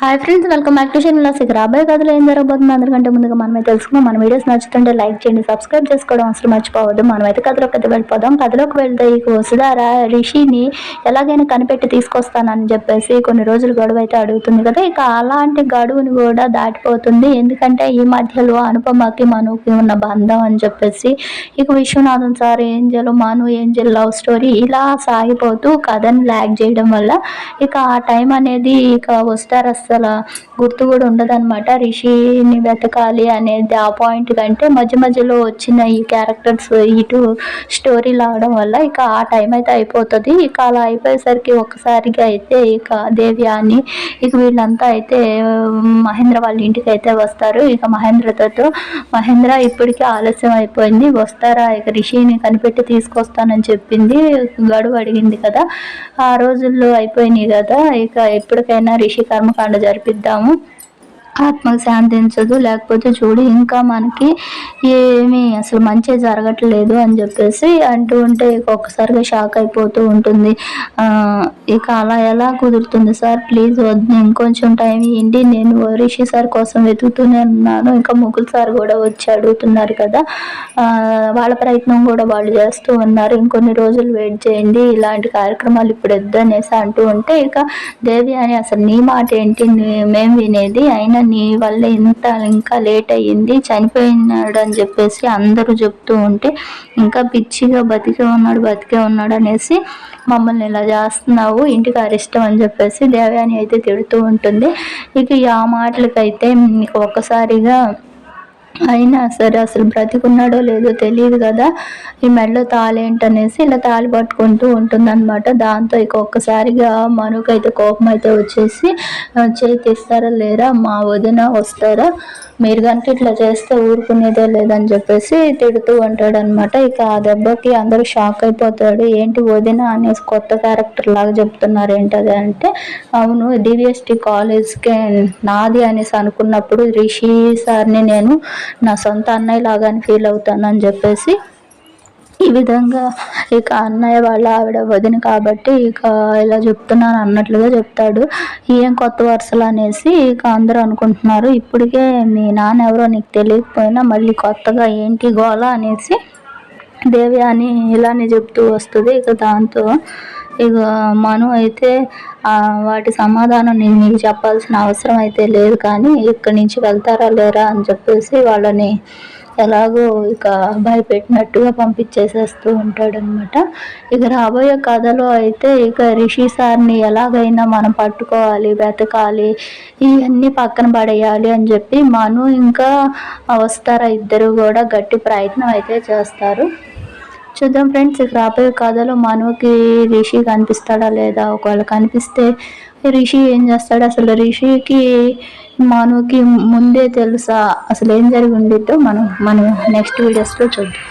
Hi friends welcome back to channel ఇక రాబోయే కథలో ఏం జరగబోతుంది? అందరికంటే ముందుగా మనమే తెలుసుకున్నాం మన వీడియోస్ నచ్చుతుంటే లైక్ చేయండి సబ్స్క్రైబ్ చేసుకోవడం అసలు మర్చిపోవద్దు. మనమైతే కథలోకి అయితే వెళ్ళిపోదాం. కథలోకి వెళ్తే ఇక వసుధార రిషిని ఎలాగైనా కనిపెట్టి తీసుకొస్తానని చెప్పేసి కొన్ని రోజులు గడువు అయితే అడుగుతుంది కదా. ఇక అలాంటి గడువుని కూడా దాటిపోతుంది. ఎందుకంటే ఈ మధ్యలో అనుపమకి మనుకి ఉన్న బంధం అని చెప్పేసి ఇక Viswanathan sir Angel Manu Angel love story ఇలా సాగిపోతూ కథని ల్యాగ్ చేయడం వల్ల ఇక ఆ టైం అనేది ఇక వస్తారు అసలు గుర్తు కూడా ఉండదన్నమాట. రిషిని వెతకాలి అనేది ఆ పాయింట్ కంటే మధ్య మధ్యలో వచ్చిన ఈ క్యారెక్టర్స్ ఇటు స్టోరీ లాగడం వల్ల ఇక ఆ టైం అయితే అయిపోతుంది. ఇక అలా అయిపోయేసరికి ఒక్కసారిగా అయితే ఇక దేవి అని ఇక వీళ్ళంతా అయితే మహేంద్ర వాళ్ళ ఇంటికి అయితే వస్తారు. ఇక మహేంద్రతో మహేంద్ర ఇప్పటికే ఆలస్యం అయిపోయింది. వస్తారా? ఇక రిషిని కనిపెట్టి తీసుకొస్తానని చెప్పింది. గడువు అడిగింది కదా. ఆ రోజుల్లో అయిపోయినాయి కదా. ఇక ఎప్పటికైనా రిషి కర్మకాండ జరిపిద్దాము ఆత్మకు శాంతించదు లేకపోతే చూడు ఇంకా మనకి ఏమీ అసలు మంచి జరగట్లేదు అని చెప్పేసి అంటూ ఉంటే ఒక్కసారిగా షాక్ అయిపోతూ ఉంటుంది. ఇక అలా ఎలా కుదురుతుంది సార్? ప్లీజ్ వద్దు ఇంకొంచెం టైం ఇవ్వండి. నేను రిషి సార్ కోసం వెతుకుతూనే ఉన్నాను. ఇంకా ముగ్గురు సార్ కూడా వచ్చి అడుగుతున్నారు కదా. వాళ్ళ ప్రయత్నం కూడా వాళ్ళు చేస్తూ ఉన్నారు. ఇంకొన్ని రోజులు వెయిట్ చేయండి. ఇలాంటి కార్యక్రమాలు ఇప్పుడు వద్దు అనేసి అంటూ ఉంటే ఇక దేవి అని అసలు నీ మాట ఏంటి? మేము వినేది. అయినా నీ వల్ల ఇంత ఇంకా లేట్ అయ్యింది చనిపోయినాడు అని చెప్పేసి అందరూ చెప్తూ ఉంటే ఇంకా పిచ్చిగా బతికే ఉన్నాడు బతికే ఉన్నాడు అనేసి మమ్మల్ని ఇలా చేస్తున్నావు ఇంటికి అరిష్టం అని చెప్పేసి దేవయాని అయితే తిడుతూ ఉంటుంది. ఇక ఆ మాటలకైతే ఒక్కసారిగా అయినా సరే అసలు బ్రతికున్నాడో లేదో తెలియదు కదా. ఈ మెడలో తాళేంటనేసి ఇలా తాళి పట్టుకుంటూ ఉంటుందన్నమాట. దాంతో ఇక ఒక్కసారిగా మనుకైతే కోపం అయితే వచ్చేసి చేతిస్తారా లేరా? మా వదిన వస్తారా? మీరు కనుక ఇట్లా చేస్తే ఊరుకునేదే లేదని చెప్పేసి తిడుతూ ఉంటాడు అనమాట ఇక ఆ దెబ్బకి అందరూ షాక్ అయిపోతాడు ఏంటి వదిన అనేసి కొత్త క్యారెక్టర్ లాగా చెప్తున్నారు ఏంటది అంటే అవును డివిఎస్టి కాలేజ్కి నాది అనేసి అనుకున్నప్పుడు రిషి సార్ని నేను నా సొంత అన్నయ్య లాగానే ఫీల్ అవుతానని చెప్పేసి ఈ విధంగా ఇక అన్నయ్య వాళ్ళ ఆవిడ వదిన కాబట్టి ఇక ఇలా చెప్తున్నాను అన్నట్లుగా చెప్తాడు. ఏం కొత్త వరుసలు అనేసి ఇక అందరూ అనుకుంటున్నారు. ఇప్పటికే మీ నాన్న ఎవరో నీకు తెలియకపోయినా మళ్ళీ కొత్తగా ఏంటి గోళ అనేసి దేవి అని ఇలానే చెప్తూ వస్తుంది. ఇక దాంతో ఇక మను అయితే వాటి సమాధానం నేను మీకు చెప్పాల్సిన అవసరం అయితే లేదు కానీ ఇక్కడి నుంచి వెళ్తారా లేరా అని చెప్పేసి వాళ్ళని ఎలాగో ఇక భయపెట్టినట్టుగా పంపించేసేస్తూ ఉంటాడనమాట ఇక రాబోయే కథలో అయితే ఇక రిషి సార్ని ఎలాగైనా మనం పట్టుకోవాలి వెతకాలి ఇవన్నీ పక్కన పడేయాలి అని చెప్పి మను ఇంకా వస్తారా ఇద్దరు కూడా గట్టి ప్రయత్నం అయితే చేస్తారు. చూద్దాం ఫ్రెండ్స్ రాబోయే కథలో మనుకి రిషి కనిపిస్తాడా లేదా? ఒకవేళ కనిపిస్తే రిషి ఏం చేస్తాడు? అసలు రిషికి మనుకి ముందే తెలుసా? అసలు ఏం జరిగి ఉండిద్దో? మనం మనం నెక్స్ట్ వీడియోస్లో చూద్దాం.